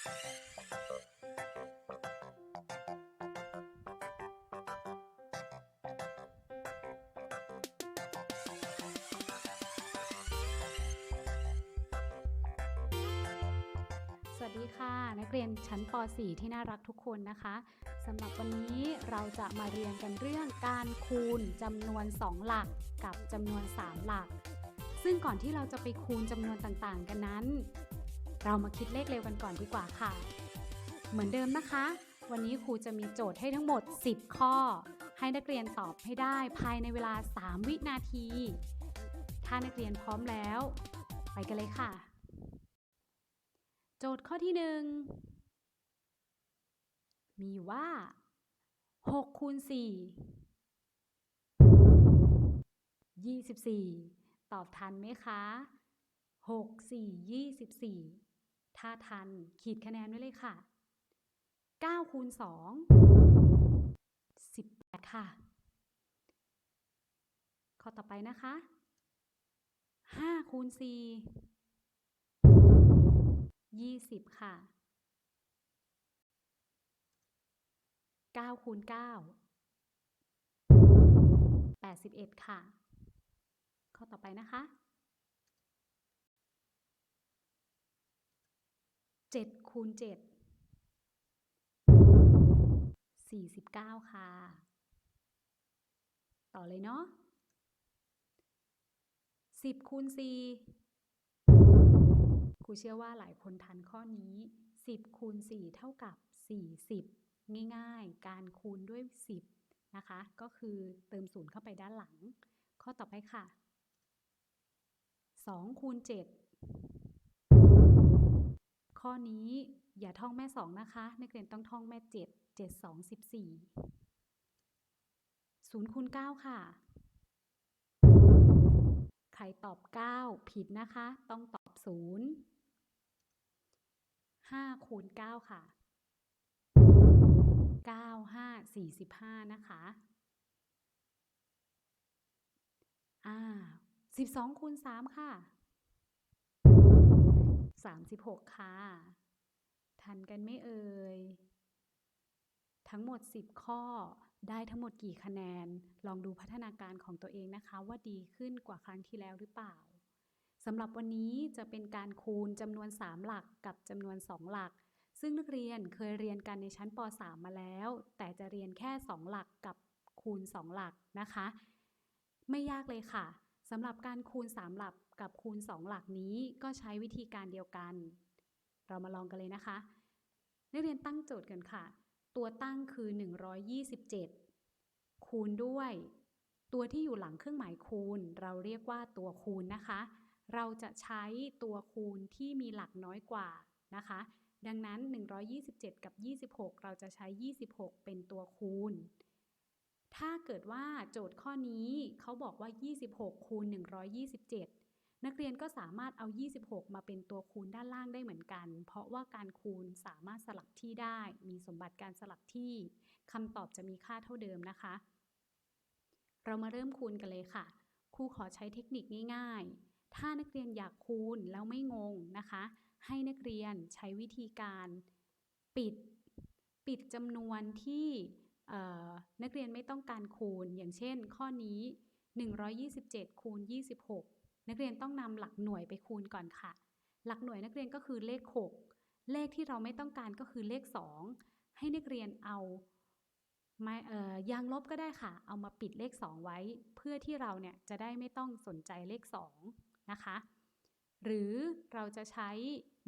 สวัสดีค่ะนักเรียนชั้นป .4 ที่น่ารักทุกคนนะคะสำหรับวันนี้เราจะมาเรียนกันเรื่องการคูณจำนวน 2 หลักกับจำนวน 3 หลัก ซึ่งก่อนที่เราจะไปคูณจำนวนต่างๆ กันนั้น เรามาคิดเลขเร็วกันก่อนดีกว่าค่ะ เหมือนเดิมนะคะ วันนี้ครูจะมีโจทย์ให้ทั้งหมด 10 ข้อ ให้นักเรียนตอบให้ได้ภายในเวลา 3 วินาที ถ้านักเรียนพร้อมแล้ว ไปกันเลยค่ะ โจทย์ข้อที่หนึ่งมีว่า6คูณ4 24 ตอบทันไหมคะ 6 4 24 ถ้าทัน ขีดคะแนนไว้เลยค่ะ9คูณ2 18 ค่ะ ข้อต่อไปนะคะ5คูณ4ยี่สิบค่ะเก้าคูณเก้าแปดสิบเอ็ดค่ะ ข้อต่อไปนะคะ เจ็ดคูณเจ็ดสี่สิบเก้าค่ะ ต่อเลยเนาะสิบคูณสี่ครูเชื่อว่าหลายคนทันข้อนี้10คูณ4เท่ากับ40ง่ายๆ การคูณด้วย10นะคะ ก็คือเติมศูนย์เข้าไปด้านหลัง ข้อต่อไปค่ะ2คูณ7 ข้อนี้อย่าท่องแม่สองนะคะ นักเรียนต้องท่องแม่เจ็ดเจ็ดสองสิบสี่ศูนย์คูณเก้าค่ะ ใครตอบเก้าผิดนะคะ ต้องตอบศูนย์ห้าคูณเก้าค่ะเก้าห้าสี่สิบห้านะคะอ่าสิบสองคูณสามค่ะ 36 ค่ะ ทันกันไม่เอ่ย ทั้งหมด 10 ข้อได้ทั้งหมดกี่คะแนน ลองดูพัฒนาการของตัวเองนะคะ ว่าดีขึ้นกว่าครั้งที่แล้วหรือเปล่าสำหรับวันนี้จะเป็นการคูณจำนวน 3 หลักกับจำนวน 2 หลัก ซึ่งนักเรียนเคยเรียนกันในชั้นป .3 มาแล้ว แต่จะเรียนแค่ 2 หลักกับคูณ 2 หลักนะคะ ไม่ยากเลยค่ะ สำหรับการคูณ 3 หลักกับคูณ 2 หลักนี้ก็ใช้วิธีการเดียวกัน เรามาลองกันเลยนะคะ นักเรียนตั้งโจทย์กันค่ะ ตัวตั้งคือ 127 คูณด้วย ตัวที่อยู่หลังเครื่องหมายคูณ เราเรียกว่าตัวคูณนะคะ เราจะใช้ตัวคูณที่มีหลักน้อยกว่านะคะ ดังนั้น 127 กับ 26 เราจะใช้ 26 เป็นตัวคูณ ถ้าเกิดว่าโจทย์ข้อนี้เขาบอกว่า 26 คูณ 127 นักเรียนก็สามารถเอา 26 มาเป็นตัวคูณด้านล่างได้เหมือนกัน เพราะว่าการคูณสามารถสลับที่ได้ มีสมบัติการสลับที่คำตอบจะมีค่าเท่าเดิมนะคะ เรามาเริ่มคูณกันเลยค่ะ ครูขอใช้เทคนิคง่าย ๆ ถ้านักเรียนอยากคูณแล้วไม่งงนะคะ ให้นักเรียนใช้วิธีการปิด ปิดจำนวนที่ นักเรียนไม่ต้องการคูณ อย่างเช่น ข้อนี้ 127 คูณ 26 นักเรียนต้องนำหลักหน่วยไปคูณก่อนค่ะ หลักหน่วยนักเรียนก็คือเลข 6 เลขที่เราไม่ต้องการก็คือเลข 2 ให้นักเรียนเอาไม่เอ่อยางลบก็ได้ค่ะ เอามาปิดเลข 2 ไว้ เพื่อที่เราเนี่ยจะได้ไม่ต้องสนใจเลข 2 นะคะ หรือเราจะใช้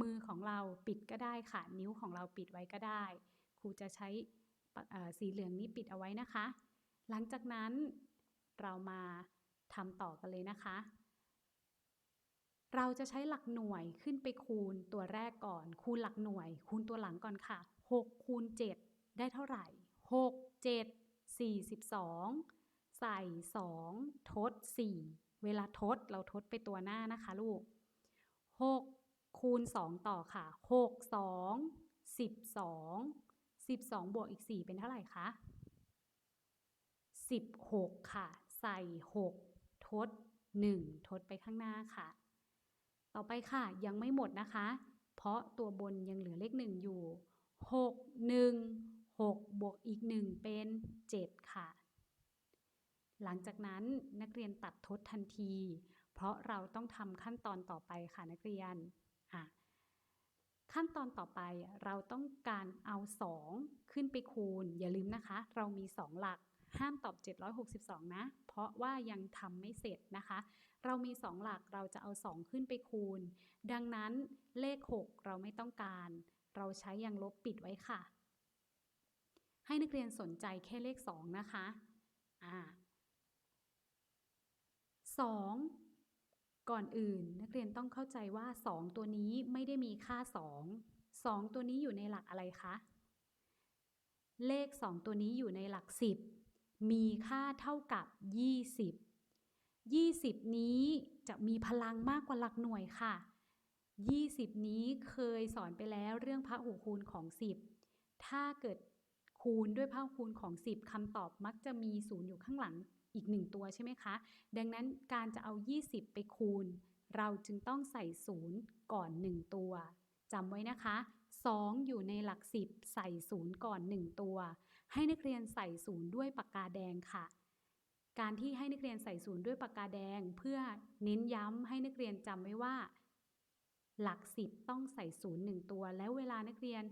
มือของเราปิดก็ได้ค่ะ นิ้วของเราปิดไว้ก็ได้ ครูจะใช้ สีเหลืองนี้ปิดเอาไว้นะคะ หลังจากนั้นเรามาทำต่อกันเลยนะคะ เราจะใช้หลักหน่วยขึ้นไปคูณตัวแรกก่อน คูณหลักหน่วย คูณตัวหลังก่อนค่ะ6คูณ7ได้เท่าไหร่ 6 7 42 ใส่ 2 ทด 4 เวลาทดเราทดไปตัวหน้านะคะลูก 6 คูณ 2 ต่อค่ะ 6 2 12 12 บวกอีก 4 เป็นเท่าไหร่คะ16 ค่ะ ใส่ 6 ทด 1 ทดไปข้างหน้าค่ะ ต่อไปค่ะยังไม่หมดนะคะ เพราะตัวบนยังเหลือเลขหนึ่งอยู่หกหนึ่งหกบวกอีกหนึ่งเป็นเจ็ดค่ะ หลังจากนั้นนักเรียนตัดทดทันที เพราะเราต้องทำขั้นตอนต่อไปค่ะนักเรียนอะ ขั้นตอนต่อไปเราต้องการเอา 2 ขึ้นไปคูณ อย่าลืมนะคะ เรามี 2 หลักห้ามตอบ 762 นะ เพราะว่ายังทำไม่เสร็จนะคะ เรามี 2 หลักเราจะเอา 2 ขึ้นไปคูณ ดังนั้นเลข 6 เราไม่ต้องการ เราใช้ยังลบปิดไว้ค่ะ ให้นักเรียนสนใจแค่เลข 2 นะคะอ่า2 ก่อนอื่น นักเรียนต้องเข้าใจว่า 2 ตัวนี้ไม่ได้มีค่า 2 2 ตัวนี้อยู่ในหลักอะไรคะ เลข 2 ตัวนี้อยู่ในหลัก 10 มีค่าเท่ากับ 20 20 นี้จะมีพลังมากกว่าหลักหน่วยค่ะ 20 นี้เคยสอนไปแล้วเรื่องพหูคูณของ 10 ถ้าเกิดคูณด้วยพหูคูณของ 10คำตอบมักจะมีศูนย์อยู่ข้างหลัง อีก 1 ตัวใช่ไหมคะ ดังนั้นการจะเอา 20 ไปคูณ เราจึงต้องใส่ศูนย์ก่อน 1 ตัวจำไว้นะคะ 2 อยู่ในหลัก 10 ใส่ศูนย์ก่อน 1 ตัว ให้นักเรียนใส่ศูนย์ด้วยปากกาแดงค่ะ การที่ให้นักเรียนใส่ศูนย์ด้วยปากกาแดง เพื่อเน้นย้ำให้นักเรียนจำไว้ว่า หลัก 10 ต้องใส่ศูนย์หนึ่งตัว แล้วเวลานักเรียน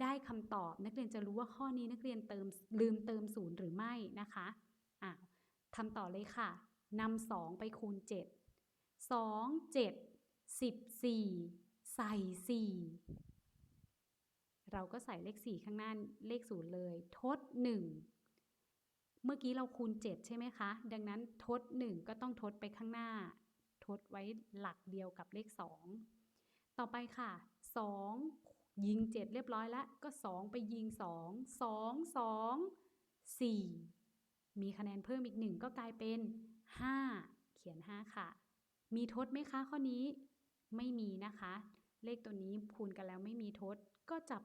ได้คำตอบนักเรียนจะรู้ว่าข้อนี้นักเรียนเติมลืมเติมศูนย์หรือไม่นะคะ ทำต่อเลยค่ะนำสองไปคูณ7 2 7 14ใส่4เราก็ใส่เลข4ข้างหน้าเลข0เลย ทด1เมื่อกี้เราคูณ7ใช่ไหมคะ ดังนั้นทด1ก็ต้องทดไปข้างหน้า ทดไว้หลักเดียวกับเลข2ต่อไปค่ะ2ยิง7เรียบร้อยแล้ว ก็2ไปยิง2 2 2 4 มีคะแนนเพิ่มอีก1ก็กลายเป็น 5 เขียน 5 ค่ะ มีทดไหมคะข้อนี้ ไม่มีนะคะ เลขตัวนี้คูณกันแล้วไม่มีทด ก็จับ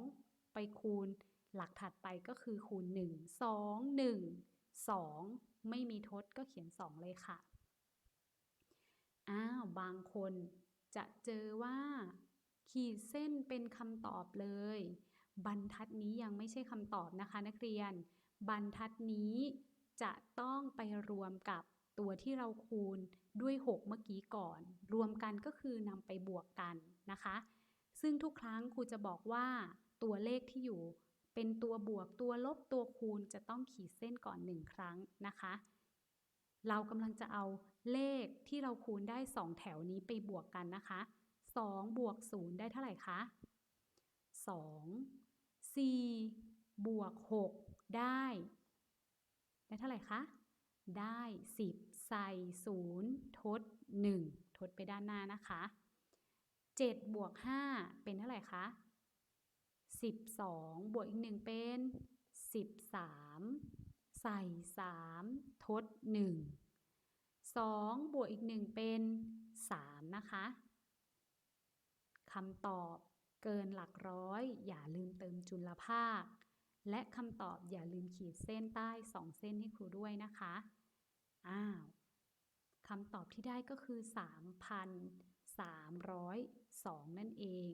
2 ไปคูณ หลักถัดไปก็คือคูณ 1 2 1 2 ไม่มีทดก็เขียน 2 เลยค่ะ อ้าว บางคนจะเจอว่า ขีดเส้นเป็นคำตอบเลย บรรทัดนี้ยังไม่ใช่คำตอบนะคะนักเรียน บรรทัดนี้จะต้องไปรวมกับตัวที่เราคูณด้วย 6 เมื่อกี้ก่อน รวมกันก็คือนำไปบวกกันนะคะ ซึ่งทุกครั้งครูจะบอกว่าตัวเลขที่อยู่ เป็นตัวบวกตัวลบตัวคูณจะต้องขีดเส้นก่อน 1 ครั้งนะคะ เรากำลังจะเอาเลขที่เราคูณได้ 2 แถวนี้ไปบวกกันนะคะ 2 บวก 0 ได้เท่าไหร่คะ 2 4 บวก 6 ได้ ได้เท่าไหร่คะ ได้ 10 ใส่ 0 ทด 1 ทดไปด้านหน้านะคะ 7 บวก 5 เป็นเท่าไหร่คะ 12 บวกอีก 1 เป็น 13 ใส่ 3 ทด 1 2 บวกอีก 1 เป็น 3 นะคะคำตอบเกินหลักร้อย อย่าลืมเติมจุลภาค และคำตอบอย่าลืมขีดเส้นใต้2เส้นให้ครูด้วยนะคะ อ้าวคำตอบที่ได้ก็คือ 3,302 นั่นเอง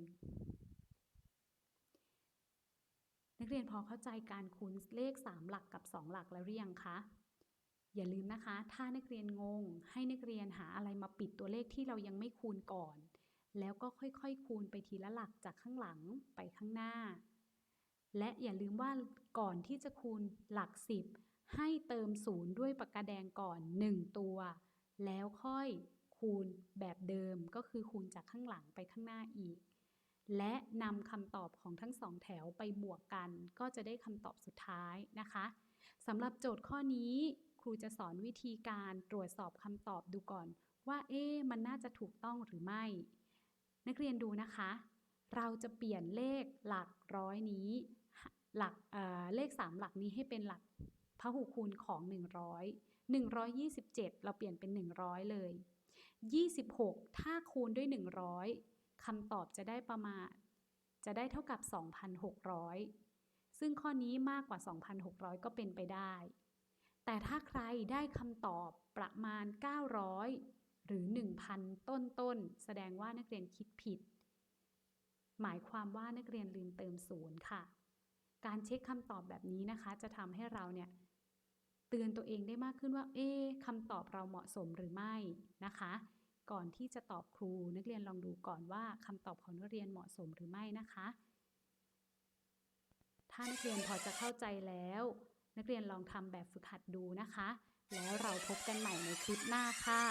นักเรียนพอเข้าใจการคูณเลข 3 หลักกับ 2 หลักแล้วหรือยังคะ อย่าลืมนะคะ ถ้านักเรียนงง ให้นักเรียนหาอะไรมาปิดตัวเลขที่เรายังไม่คูณก่อน แล้วก็ค่อยๆ คูณไปทีละหลักจากข้างหลังไปข้างหน้า และอย่าลืมว่าก่อนที่จะคูณหลัก 10 ให้เติมศูนย์ด้วยปากกาแดงก่อน 1 ตัว แล้วค่อยคูณแบบเดิมก็คือคูณจากข้างหลังไปข้างหน้าอีก และนำคำตอบของทั้งสองแถวไปบวกกัน ก็จะได้คำตอบสุดท้ายนะคะสำหรับโจทย์ข้อนี้ ครูจะสอนวิธีการตรวจสอบคำตอบดูก่อน ว่าเอ๊มันน่าจะถูกต้องหรือไม่ นักเรียนดูนะคะ เราจะเปลี่ยนเลขหลักร้อยนี้ หลักเเลข 3 หลักนี้ให้เป็นหลักพหุคูณของ 100 127 เราเปลี่ยนเป็น 100 เลย 26 ถ้าคูณด้วย 100คำตอบจะได้ประมาณ จะได้เท่ากับ 2,600 ซึ่งข้อนี้มากกว่า 2,600 ก็เป็นไปได้ แต่ถ้าใครได้คำตอบประมาณ 900 หรือ 1,000 ต้นต้น แสดงว่านักเรียนคิดผิด หมายความว่านักเรียนลืมเติมศูนย์ค่ะ การเช็คคำตอบแบบนี้นะคะ จะทำให้เราเนี่ยเตือนตัวเองได้มากขึ้นว่า เอ๊คำตอบเราเหมาะสมหรือไม่นะคะ ก่อนที่จะตอบครู นักเรียนลองดูก่อนว่าคำตอบของนักเรียนเหมาะสมหรือไม่นะคะ ถ้านักเรียนพอจะเข้าใจแล้ว นักเรียนลองทำแบบฝึกหัดดูนะคะ แล้วเราพบกันใหม่ในคลิปหน้าค่ะ